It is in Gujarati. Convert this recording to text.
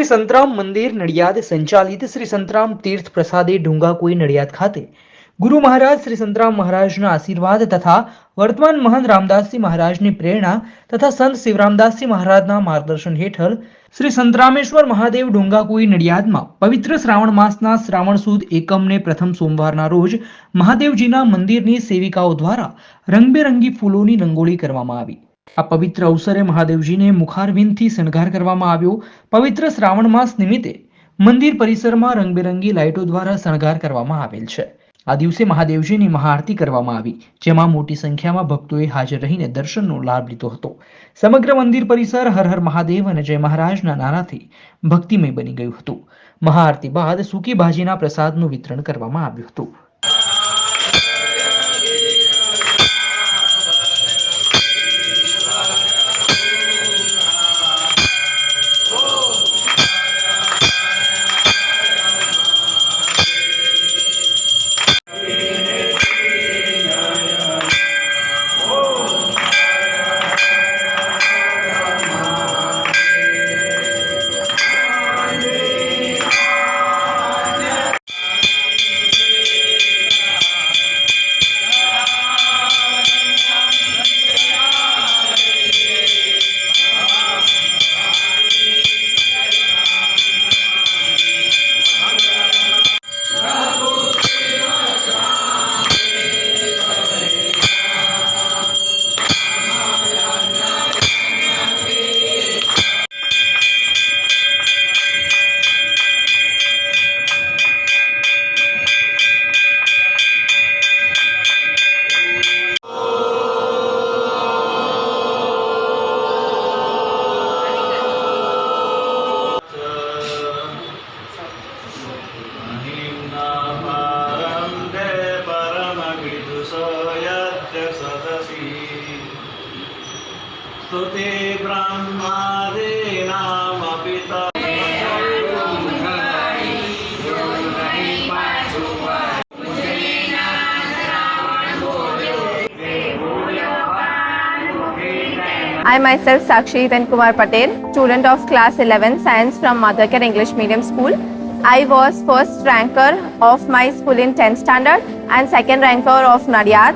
શ્રી સંતરામ મંદિર નડિયાદ સંચાલિત શ્રી સંતરામ તીર્થ પ્રસાદે ઢુંગાકુઈ નડિયાદ ખાતે. ગુરુ મહારાજ શ્રી સંતરામ મહારાજના આશીર્વાદ તથા વર્તમાન મહંત રામદાસજી મહારાજની પ્રેરણા તથા સંત શિવરામદાસજી મહારાજના માર્ગદર્શન હેઠળ શ્રી સંતરામેશ્વર મહાદેવ ડુંગાકુઈ નડિયાદમાં પવિત્ર શ્રાવણ માસના શ્રાવણ સુદ એકમને પ્રથમ સોમવારના રોજ મહાદેવજીના મંદિરની સેવિકાઓ દ્વારા રંગબેરંગી ફૂલોની રંગોળી કરવામાં આવી. આ પવિત્ર અવસરે મહાદેવજીને મુખારવિંદથી શણગાર કરવામાં આવ્યો. પવિત્ર શ્રાવણ માસ નિમિત્તે મંદિર પરિસરમાં રંગબેરંગી લાઇટો દ્વારા શણગાર કરવામાં આવેલ છે. આ દિવસે મહાદેવજીની મહાઆરતી કરવામાં આવી, જેમાં મોટી સંખ્યામાં ભક્તોએ હાજર રહીને દર્શનનો લાભ લીધો હતો. સમગ્ર મંદિર પરિસર હર હર મહાદેવ અને જય મહારાજના નારાથી ભક્તિમય બની ગયું હતું. મહાઆરતી બાદ સૂકી ભાજીના પ્રસાદનું વિતરણ કરવામાં આવ્યું હતું. स्तुते ब्रह्मादीनामपि त I myself Sakshi Then Kumar Patel, student of class 11 science from Mothercare English Medium School. I was first ranker of my school in 10th standard and second ranker of Nadiad.